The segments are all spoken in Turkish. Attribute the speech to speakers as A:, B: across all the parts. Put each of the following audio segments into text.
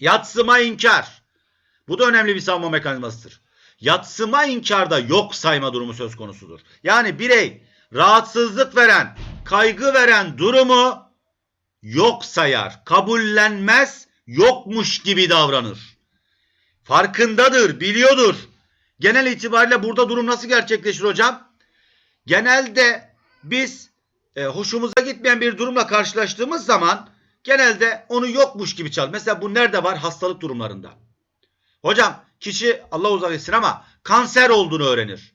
A: Yatsıma inkar. Bu da önemli bir savunma mekanizmasıdır. Yatsıma inkarda yok sayma durumu söz konusudur. Yani birey rahatsızlık veren, kaygı veren durumu yok sayar, kabullenmez, yokmuş gibi davranır. Farkındadır, biliyordur. Genel itibariyle burada durum nasıl gerçekleşir hocam? Genelde biz e, hoşumuza gitmeyen bir durumla karşılaştığımız zaman genelde onu yokmuş gibi çal. Mesela bu nerede var? Hastalık durumlarında. Hocam kişi Allah uzak etsin ama kanser olduğunu öğrenir.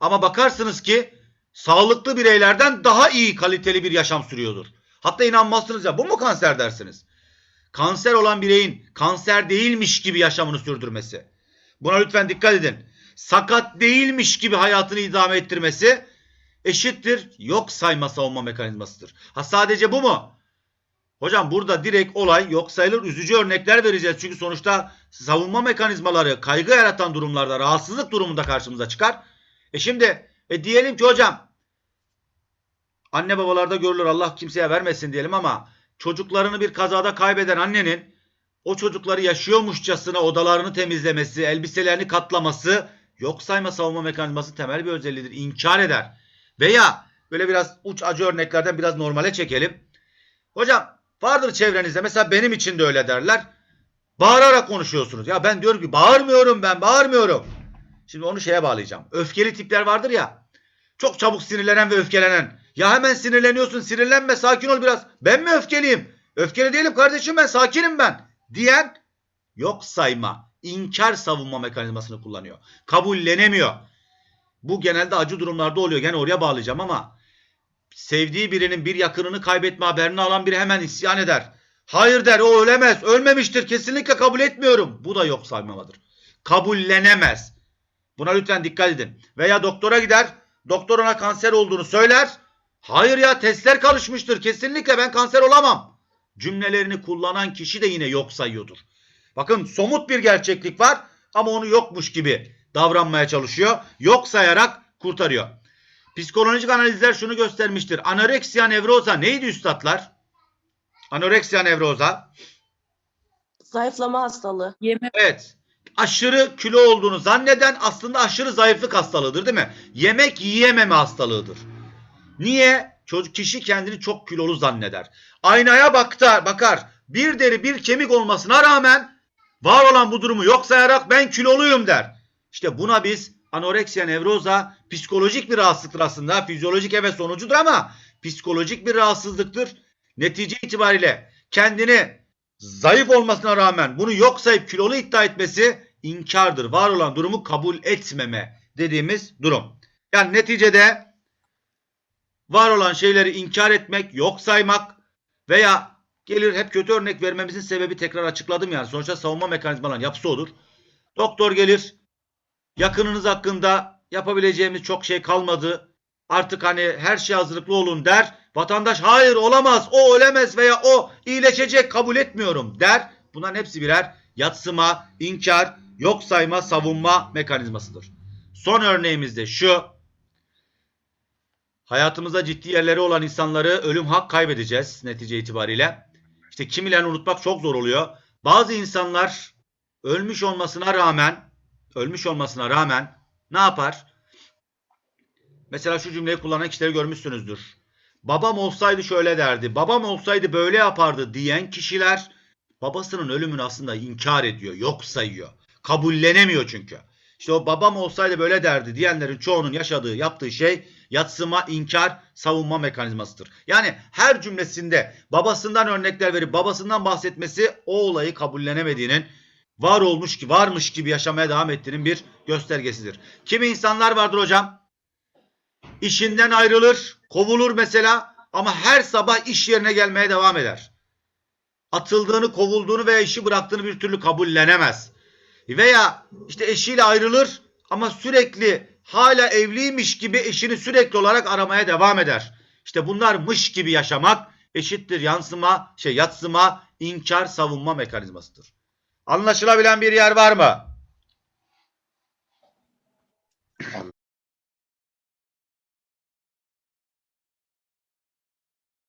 A: Ama bakarsınız ki sağlıklı bireylerden daha iyi kaliteli bir yaşam sürüyordur. Hatta inanmazsınız ya bu mu kanser dersiniz. Kanser olan bireyin kanser değilmiş gibi yaşamını sürdürmesi. Buna lütfen dikkat edin. Sakat değilmiş gibi hayatını idame ettirmesi eşittir yok sayma savunma mekanizmasıdır. Ha sadece bu mu? Hocam burada direkt olay yok sayılır üzücü örnekler vereceğiz. Çünkü sonuçta savunma mekanizmaları kaygı yaratan durumlarda rahatsızlık durumunda karşımıza çıkar. E şimdi e diyelim ki hocam anne babalarda görülür Allah kimseye vermesin diyelim ama çocuklarını bir kazada kaybeden annenin o çocukları yaşıyormuşçasına odalarını temizlemesi, elbiselerini katlaması yok sayma savunma mekanizması temel bir özelliğidir. İnkar eder. Veya böyle biraz uç acı örneklerden biraz normale çekelim. Hocam vardır çevrenizde mesela benim için de öyle derler. Bağırarak konuşuyorsunuz. Ya ben diyorum ki bağırmıyorum ben bağırmıyorum. Şimdi onu şeye bağlayacağım. Öfkeli tipler vardır ya. Çok çabuk sinirlenen ve öfkelenen. Ya hemen sinirleniyorsun sinirlenme sakin ol biraz. Ben mi öfkeliyim? Öfkeli değilim kardeşim ben sakinim ben. Diyen yok sayma, inkar savunma mekanizmasını kullanıyor. Kabullenemiyor. Bu genelde acı durumlarda oluyor. Gene oraya bağlayacağım ama sevdiği birinin bir yakınını kaybetme haberini alan biri hemen isyan eder. Hayır der o ölemez, ölmemiştir kesinlikle kabul etmiyorum. Bu da yok saymamadır. Kabullenemez. Buna lütfen dikkat edin. Veya doktora gider, doktor ona kanser olduğunu söyler. Hayır ya testler karışmıştır kesinlikle ben kanser olamam. Cümlelerini kullanan kişi de yine yok sayıyordur. Bakın somut bir gerçeklik var ama onu yokmuş gibi davranmaya çalışıyor. Yok sayarak kurtarıyor. Psikolojik analizler şunu göstermiştir. Anoreksiya nevroza neydi üstadlar? Anoreksiya nevroza.
B: Zayıflama hastalığı.
C: Yeme
A: Evet. Aşırı kilo olduğunu zanneden aslında aşırı zayıflık hastalığıdır değil mi? Yemek yiyememe hastalığıdır. Niye? Çocuk kişi kendini çok kilolu zanneder. Aynaya baktar, bakar. Bir deri bir kemik olmasına rağmen var olan bu durumu yok sayarak ben kiloluyum der. İşte buna biz anoreksiya nevroza psikolojik bir rahatsızlıktır aslında. Fizyolojik evet sonucudur ama psikolojik bir rahatsızlıktır. Netice itibariyle kendini zayıf olmasına rağmen bunu yok sayıp kilolu iddia etmesi inkardır. Var olan durumu kabul etmeme dediğimiz durum. Yani neticede var olan şeyleri inkar etmek, yok saymak veya gelir hep kötü örnek vermemizin sebebi tekrar açıkladım yani. Sonuçta savunma mekanizmalarının yapısı odur. Doktor gelir yakınınız hakkında yapabileceğimiz çok şey kalmadı. Artık hani her şey hazırlıklı olun der. Vatandaş hayır olamaz, o ölemez veya o iyileşecek kabul etmiyorum der. Bunların hepsi birer yatsıma, inkar, yok sayma, savunma mekanizmasıdır. Son örneğimiz de şu. Hayatımızda ciddi yerleri olan insanları ölüm hak kaybedeceğiz netice itibariyle. İşte kimilerini unutmak çok zor oluyor. Bazı insanlar ölmüş olmasına rağmen ölmüş olmasına rağmen ne yapar? Mesela şu cümleyi kullanan kişileri görmüşsünüzdür. Babam olsaydı şöyle derdi, babam olsaydı böyle yapardı diyen kişiler babasının ölümünü aslında inkar ediyor, yok sayıyor. Kabullenemiyor çünkü. İşte o babam olsaydı böyle derdi diyenlerin çoğunun yaşadığı, yaptığı şey yatsıma, inkar, savunma mekanizmasıdır. Yani her cümlesinde babasından örnekler verip babasından bahsetmesi o olayı kabullenemediğinin var olmuş ki varmış gibi yaşamaya devam ettiğinin bir göstergesidir. Kimi insanlar vardır hocam. İşinden ayrılır, kovulur mesela ama her sabah iş yerine gelmeye devam eder. Atıldığını, kovulduğunu veya işi bıraktığını bir türlü kabullenemez. Veya işte eşiyle ayrılır ama sürekli hala evliymiş gibi eşini sürekli olarak aramaya devam eder. İşte bunlar mış gibi yaşamak eşittir yansıma, şey yatsıma, inkar, savunma mekanizmasıdır. Anlaşılabilen bir yer var mı?